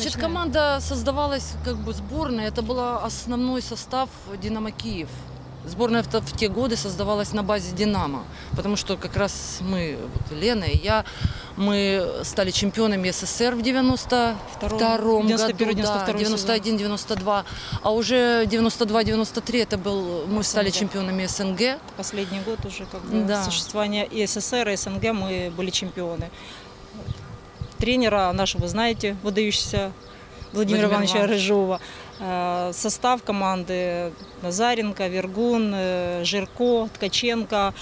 Значит, команда создавалась как бы сборная. Это был основной состав «Динамо Киев». Сборная в, в те годы создавалась на базе «Динамо», потому что как раз мы, вот Лена и я, мы стали чемпионами СССР в 92 году, 91, да, 92 91-92, а уже 92-93 это был, мы стали чемпионами СНГ. Последний год уже как бы Да. существования и СССР, и СНГ мы были чемпионы. Тренера нашего, знаете, выдающегося Владимира Владимир Ивановича Иванович. Рыжова. Э, Состав команды Назаренко, Вергун, э, Жирко, Ткаченко,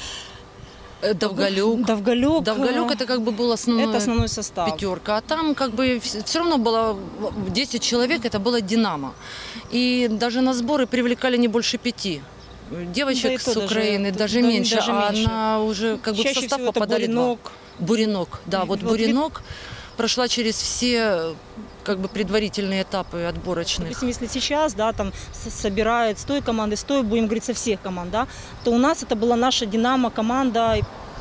Э, Довголюк. Довголюк. Довголюк это как бы был основной это основной состав. пятерка. А там как бы все равно было 10 человек, это было «Динамо». И даже на сборы привлекали не больше пяти. Девочек Да с даже- Украины да- даже да- меньше, даже а меньше. она уже как бы в Чаще состав всего это попадали два. Буренок. Буренок, да, вот Вот вид- Буренок прошла через все как бы предварительные этапы отборочных. Допустим, если сейчас, да, там собирают с той команды, с той, будем говорить, со всех команд, да, то у нас это была наша «Динамо» команда,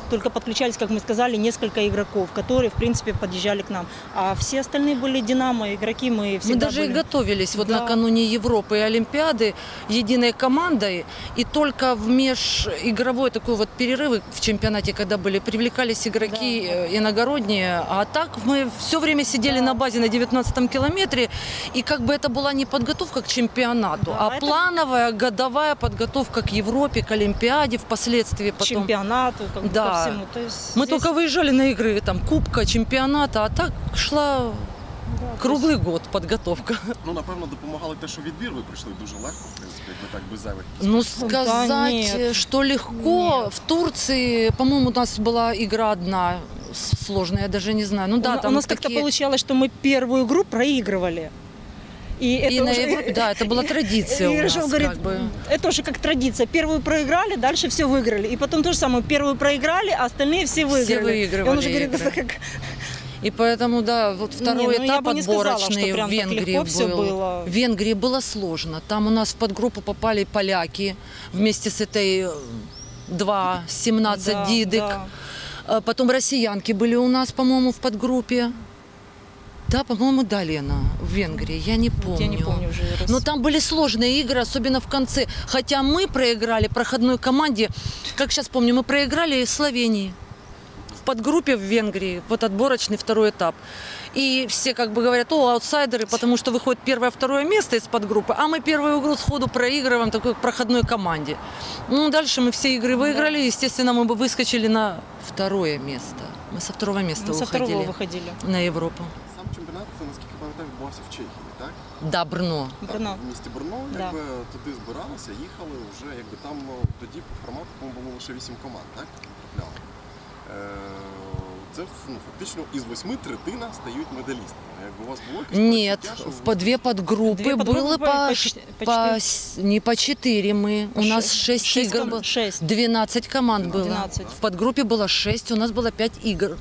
только подключались, как мы сказали, несколько игроков, которые, в принципе, подъезжали к нам. А все остальные были «Динамо», игроки мы Мы всегда даже и были. готовились вот Да. накануне Европы и Олимпиады единой командой. И только в межигровой такой вот перерыв в чемпионате, когда были, привлекались игроки Да. э, иногородние. А так мы все время сидели Да. на базе на 19 километре. И как бы это была не подготовка к чемпионату, Да, а это- плановая годовая подготовка к Европе, к Олимпиаде впоследствии к потом. чемпионату, как бы Да. ко всему. То есть Мы здесь- только выезжали на игры там кубка, чемпионата, а так шла да, то круглый год подготовка. Ну, напевно, допомагало те, що відбір ви пройшли дуже легко, в принципі, якби так без зайвих. Ну, Да сказать, нет. что легко. Нет. В Турции, по-моему, у нас была игра одна с- сложная, я даже не знаю. Ну да, у, там у нас как-то такие- получалось, что мы первую игру проигрывали. И, это И на уже- Европе, да, это была традиция И. Рыжов говорит, как бы. это уже как традиция. Первую проиграли, дальше все выиграли. И потом то же самое, первую проиграли, а остальные все выиграли. выигрывали И он уже говорит, игры. это как... И поэтому, да, вот второй ну, я этап не сказала, отборочный прям в Венгрии был. было. В Венгрии было сложно. Там у нас в подгруппу попали поляки вместе с этой э, два, 17 Да, дидек. да. А Потом россиянки были у нас, по-моему, в подгруппе. Да, по-моему, да, Лена, в Венгрии, я не помню. Я не помню уже. раз. Но там были сложные игры, особенно в конце. Хотя мы проиграли проходной команде, как сейчас помню, мы проиграли Словении в подгруппе в Венгрии, вот отборочный второй этап. И все как бы говорят, о, аутсайдеры, потому что выходит первое, второе место из подгруппы, а мы первую игру сходу проигрываем такой проходной команде. Ну, дальше мы все игры выиграли, естественно, мы бы выскочили на второе место. Мы со второго места Мы со уходили второго выходили. на Европу Сам чемпіонат, наскільки пам'ятаю, відбувався в Чехії, так? Да, Брно. Так, Брно. в місті Брно, Да. якби туди збиралися, їхали вже, якби там ну, тоді по формату по-моєму, було лише вісім команд, так? Потрапляли. Е, Це ну, фактично із восьми третина стають медалістами. Якби у вас було якесь Нет, перечуття, що в по две подгруппы Две подгруппы было по- по, по ш- чет- по по четыре. с- не по четыре мы. У нас Шесть- шесть шесть игр ком- было. шесть. 12 команд было. 12. В подгруппе было 6, у нас было 5 игр.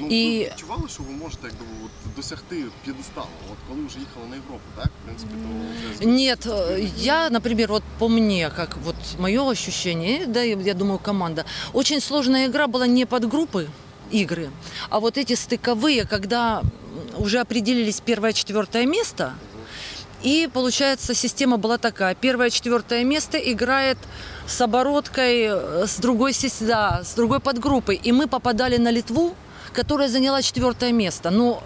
Ну, І- ви відчували, що ви можете якби, от, досягти п'єдесталу, от коли вже їхали на Європу, так? В принципі, то вже Нет, э, я, например, вот по мне, как вот мое ощущение, да, и я думаю, команда, очень сложная игра была не под группы игры, а вот эти стыковые, когда м, уже определились первое, четвертое место, и получается система была такая: первое, четвертое место играет с обороткой э, с другой сес- да, с другой подгруппой, и мы попадали на Литву, которая заняла четвертое место. Но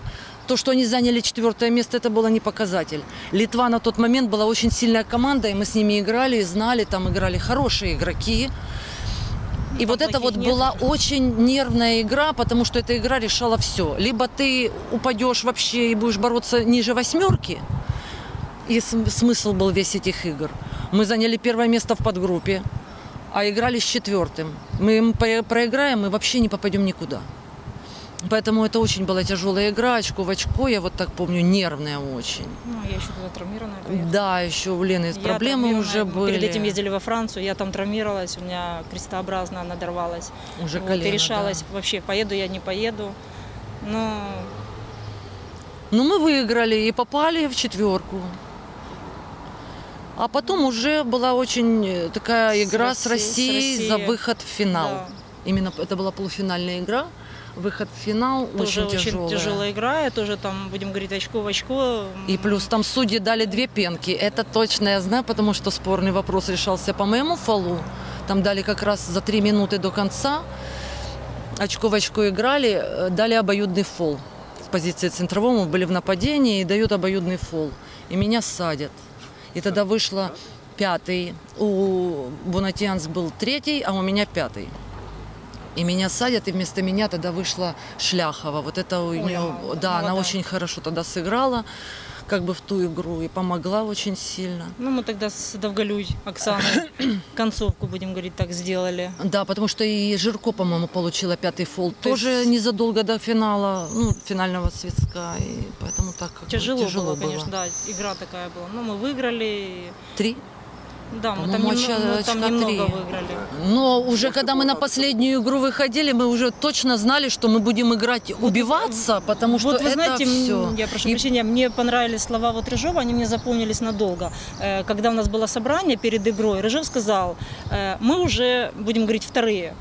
то, что они заняли четвертое место, это было не показатель. Литва на тот момент была очень сильная команда, и мы с ними играли, и знали, там играли хорошие игроки. И вот это вот нет. была очень нервная игра, потому что эта игра решала все. Либо ты упадешь вообще и будешь бороться ниже восьмерки, и см- смысл был весь этих игр. Мы заняли первое место в подгруппе, а играли с четвертым. Мы им проиграем, мы вообще не попадем никуда. Поэтому это очень была тяжелая игра, очко в очко, я вот так помню, нервная очень. Ну, я еще туда травмированная поехала. Да, еще у Лены Я проблемы уже были. Перед этим ездили во Францию, я там травмировалась, у меня крестообразно надорвалась. Уже Вот, колено, и решалась, да. вообще, поеду я, не поеду. Но Ну, мы выиграли и попали в четверку. А потом уже была очень э, такая С игра с Россией- с Россией, за выход в финал. да, Именно это была полуфинальная игра. Выход в финал Тоже очень, очень тяжелая. тяжелая игра, тоже там, будем говорить, очко в очко. И плюс там судьи дали две пенки. Это точно я знаю, потому что спорный вопрос решался по моему фолу. Там дали как раз за три минуты до конца. Очко в очко играли, э, дали обоюдный фол. В позиции центрового мы были в нападении и дают обоюдный фол. И меня садят. И тогда вышло пятый. У Бонатьянс был третий, а у меня пятый. И меня садят, и вместо меня тогда вышла Шляхова. Вот это у нее, молодая. да, она Молодая. очень хорошо тогда сыграла, как бы в ту игру, и помогла очень сильно. Ну, мы тогда с Довголюй Оксаной концовку, будем говорить, так сделали. Да, потому что и Жирко, по-моему, получила пятый фол. То Тоже есть- незадолго до финала, ну, финального свистка. И поэтому так как бы Тяжело, тяжело было, конечно, да, игра такая была. Но мы выиграли. Три. Да, мы там, немного, мы там немного выиграли. Но уже когда мы на последнюю игру выходили, мы уже точно знали, что мы будем играть убиваться, потому что вот вы это знаете, все. я прошу И- прощения, мне понравились слова вот Рыжова, они мне запомнились надолго. Э, Когда у нас было собрание перед игрой, Рыжов сказал, э, мы уже, будем говорить, вторые.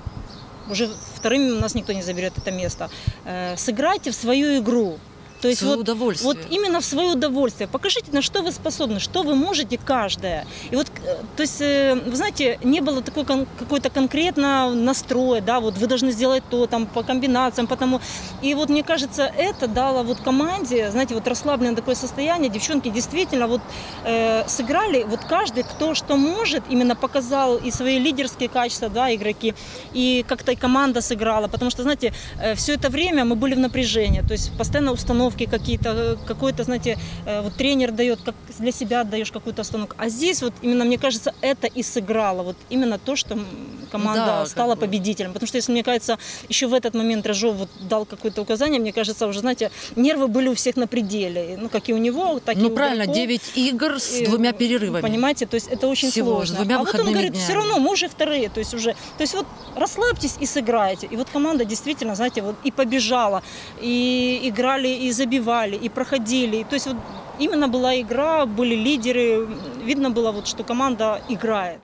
Уже вторыми у нас никто не заберет это место. Э, Сыграйте в свою игру. То есть Свое вот, удовольствие. вот именно в свое удовольствие. Покажите, на что вы способны, что вы можете каждая. И вот, э, то есть, э, вы знаете, не было такой кон- какой-то конкретно настроя, да, вот вы должны сделать то, там, по комбинациям, потому. И вот мне кажется, это дало вот команде, знаете, вот расслабленное такое состояние. Девчонки действительно вот э, сыграли, вот каждый, кто что может, именно показал и свои лидерские качества, да, игроки, и как-то и команда сыграла, потому что, знаете, все это время мы были в напряжении, то есть постоянно установки какие-то, э, какой-то, знаете, э, вот тренер дает, как для себя отдаешь какую-то установку, а здесь вот именно, мне кажется, это и сыграло, вот именно то, что команда Да, как стала бы. победителем, потому что, если мне кажется, еще в этот момент Рожов вот дал какое-то указание, мне кажется, уже, знаете, нервы были у всех на пределе, ну, как и у него, так и Ну у правильно, игроков. 9 игр с И, двумя перерывами. Понимаете, то есть это очень Всего, с сложно. двумя а вот он говорит, днями. все равно мы уже вторые, то есть уже, то есть вот расслабьтесь и сыграйте. И вот команда действительно, знаете, вот и побежала, и играли, и забивали, и проходили. То есть вот именно была игра, были лидеры, видно было вот, что команда играет.